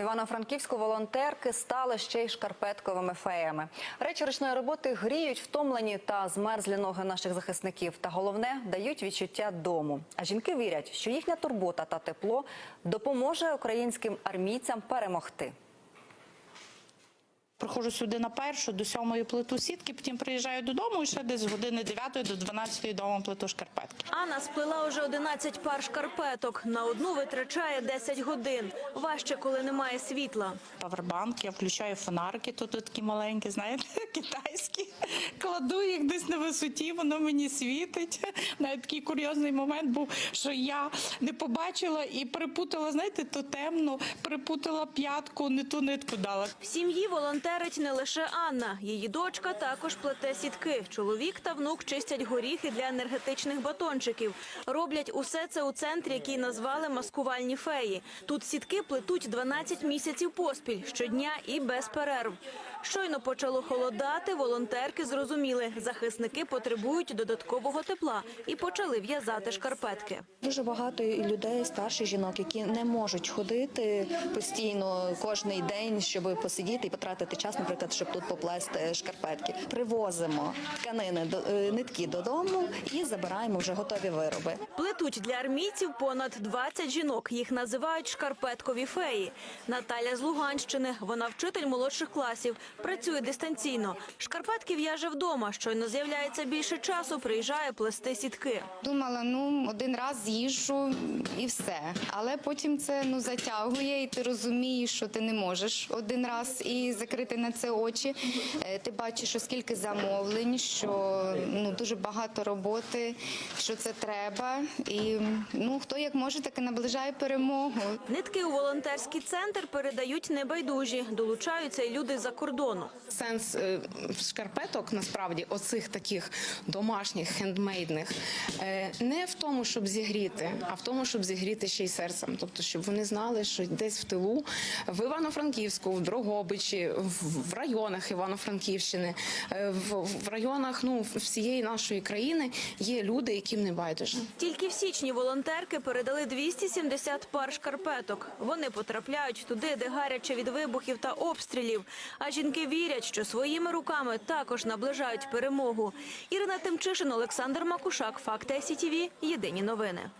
Івано-Франківську волонтерки стали ще й шкарпетковими феями. Речі ручної роботи гріють втомлені та змерзлі ноги наших захисників. Та головне дають відчуття дому. А жінки вірять, що їхня турбота та тепло допоможе українським армійцям перемогти. Приходжу сюди на першу, до сьомої плиту сітки, потім приїжджаю додому і ще десь з години 9 до 12 дома плиту шкарпетки. Анна сплела уже 11 пар шкарпеток. На одну витрачає 10 годин. Важче, коли немає світла. Павербанк, я включаю фонарики, тут такі маленькі, знаєте, китайські. Кладу їх десь на висоті, воно мені світить. Навіть такий курйозний момент був, що я не побачила і перепутала, знаєте, то темно, перепутала п'ятку, не ту нитку дала. В сім'ї волонтерить не лише Анна. Її дочка також плете сітки. Чоловік та внук чистять горіхи для енергетичних батончиків. Роблять усе це у центрі, який назвали маскувальні феї. Тут сітки плетуть 12 місяців поспіль, щодня і без перерв. Щойно почало холодати, волонтерки зрозуміли, захисники потребують додаткового тепла і почали в'язати шкарпетки. Дуже багато людей, старших жінок, які не можуть ходити постійно кожний день, щоб посидіти і потратити час, наприклад, щоб тут поплести шкарпетки. Привозимо тканини е, нитки додому і забираємо вже готові вироби. Плетуть для армійців понад 20 жінок. Їх називають шкарпеткові феї. Наталя з Луганщини. Вона вчитель молодших класів. Працює дистанційно. Шкарпетки в'яже вдома. Щойно з'являється більше часу. Приїжджає плести сітки. Думала, ну один раз з'їжджу і все. Але потім це ну затягує, і ти розумієш, що ти не можеш один раз і закрити на це очі. Е, Ти бачиш, що скільки замовлень, що ну дуже багато роботи, що це треба. І ну хто як може, так і наближає перемогу. Нитки у волонтерський центр передають небайдужі. Долучаються й люди за кордону. Сенс е, шкарпеток насправді оцих таких домашніх хендмейдних е, не в тому, щоб зігріти, а в тому, щоб зігріти ще й серцем. Тобто, щоб вони знали, що десь в тилу в Івано-Франківську, в Дрогобичі, в, районах Івано-Франківщини, е, в, районах ну всієї нашої країни є люди, яким не байдуже. Тільки в січні волонтерки передали 270 пар шкарпеток. Вони потрапляють туди, де гаряче від вибухів та обстрілів. А жінки вірять, що своїми руками також наближають перемогу. Ірина Тимчишин, Олександр Макушак, Факти СІТІВІ. Єдині новини.